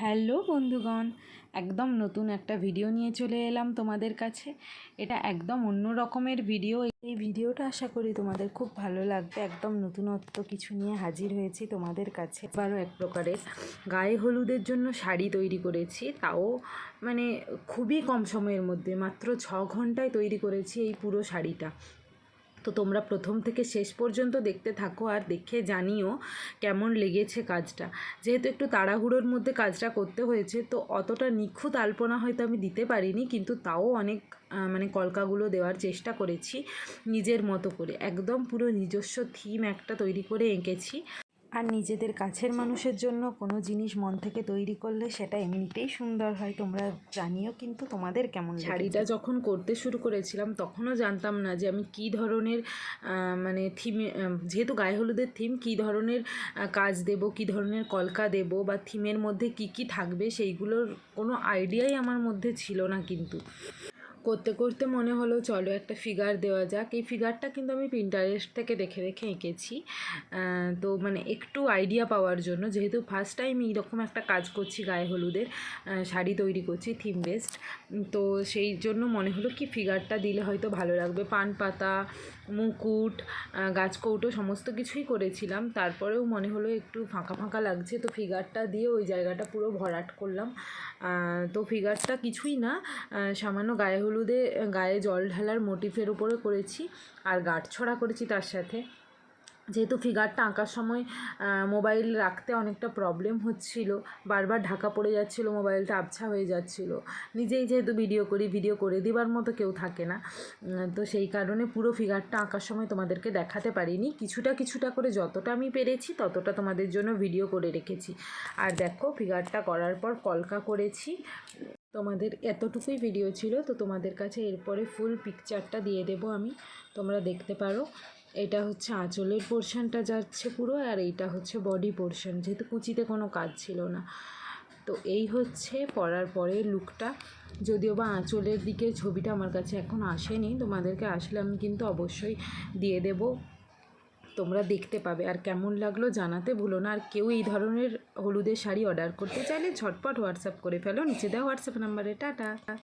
Hello বন্ধুগণ, একদম নতুন একটা ভিডিও নিয়ে চলে এলাম তোমাদের কাছে। এটা একদম অন্য রকমের ভিডিও। এই ভিডিওটা আশা করি তোমাদের খুব ভালো লাগবে। একদম নতুনত্ব কিছু নিয়ে হাজির হয়েছি তোমাদের কাছে। এবারও এক প্রকারের গায়ে হলুদের জন্য শাড়ি তৈরি করেছি। তাও মানে খুবই কম সময়ের মধ্যে, মাত্র ছ ঘন্টায় তৈরি করেছি এই পুরো শাড়িটা। তো তোমরা প্রথম থেকে শেষ পর্যন্ত দেখতে থাকো আর দেখে জানিও কেমন লেগেছে কাজটা। যেহেতু একটু তাড়াহুড়োর মধ্যে কাজটা করতে হয়েছে, তো অতটা নিখুঁত আলপনা হয়তো আমি দিতে পারিনি, কিন্তু তাও অনেক মানে কলকাগুলো দেওয়ার চেষ্টা করেছি নিজের মতো করে। একদম পুরো নিজস্ব থিম একটা তৈরি করে এঁকেছি। আর নিজেদের কাছের মানুষের জন্য কোনো জিনিস মন থেকে তৈরি করলে সেটা এমনিতেই সুন্দর হয়। তোমরা জানিও কিন্তু তোমাদের কেমন শাড়িটা যখন করতে শুরু করেছিলাম, তখনও জানতাম না যে আমি কী ধরনের মানে থিমে যেহেতু গায়ে হলুদের থিম কী ধরনের কাজ দেব, কী ধরনের কলকা দেব বা থিমের মধ্যে কি কি থাকবে, সেইগুলোর কোনো আইডিয়াই আমার মধ্যে ছিল না কিন্তু। করতে করতে মনে হলো চলো একটা ফিগার দেওয়া যাক। এই ফিগারটা কিন্তু আমি প্রিন্টারেস্ট থেকে দেখে দেখে এঁকেছি। তো মানে একটু আইডিয়া পাওয়ার জন্য, যেহেতু ফার্স্ট টাইম এইরকম একটা কাজ করছি গায়ে হলুদের শাড়ি তৈরি করছি থিম বেস্ট তো সেই জন্য মনে হলো কি ফিগারটা দিলে হয়তো ভালো লাগবে। পান পাতা, মুকুট গাছকৌটো সমস্ত কিছুই করেছিলাম। তারপরেও মনে হলো একটু ফাঁকা ফাঁকা লাগছে, তো ফিগারটা দিয়ে ওই জায়গাটা পুরো ভরাট করলাম। তো ফিগারটা কিছুই না সামান্য গায়ে হলুদে গায়ে জল ঢালার মোটিফের উপরে করেছি আর গাঁট ছড়া করেছি তার সাথে। যেহেতু ফিগারটা আঁকার সময় মোবাইল রাখতে অনেকটা প্রবলেম হচ্ছিল, বারবার ঢাকা পড়ে যাচ্ছিল, মোবাইলটা আবছা হয়ে যাচ্ছিল। নিজেই যেহেতু ভিডিও করি ভিডিও করে দেবার মতো কেউ থাকে না। তো সেই কারণে পুরো ফিগারটা আঁকার সময় তোমাদেরকে দেখাতে পারিনি। কিছুটা কিছুটা করে যতটা আমি পেরেছি, ততটা তোমাদের জন্য ভিডিও করে রেখেছি। আর দেখো, ফিগারটা করার পর কলকা করেছি। তোমাদের এতটুকুই ভিডিও ছিল, তো তোমাদের কাছে এরপরে ফুল পিকচারটা দিয়ে দেব আমি, তোমরা দেখতে পারো। এটা হচ্ছে আঁচলের পোর্শনটা যাচ্ছে পুরো, আর এইটা হচ্ছে বডি পোর্শন যেহেতু কুচিতে কোনো কাজ ছিল না। তো এই হচ্ছে পরার পরে লুকটা যদিও বা আঁচলের দিকে ছবিটা আমার কাছে এখন আসেনি, তোমাদেরকে আসলে আমি কিন্তু অবশ্যই দিয়ে দেব। তোমরা দেখতে পাবে। আর কেমন লাগল জানাতে ভুলো না। আর কেউ এই ধরনের হলুদের শাড়ি অর্ডার করতে চাইলে ঝটপট হোয়াটসঅ্যাপ করে ফেলো। নিচে দেওয়া হোয়াটসঅ্যাপ নাম্বারে টাটা।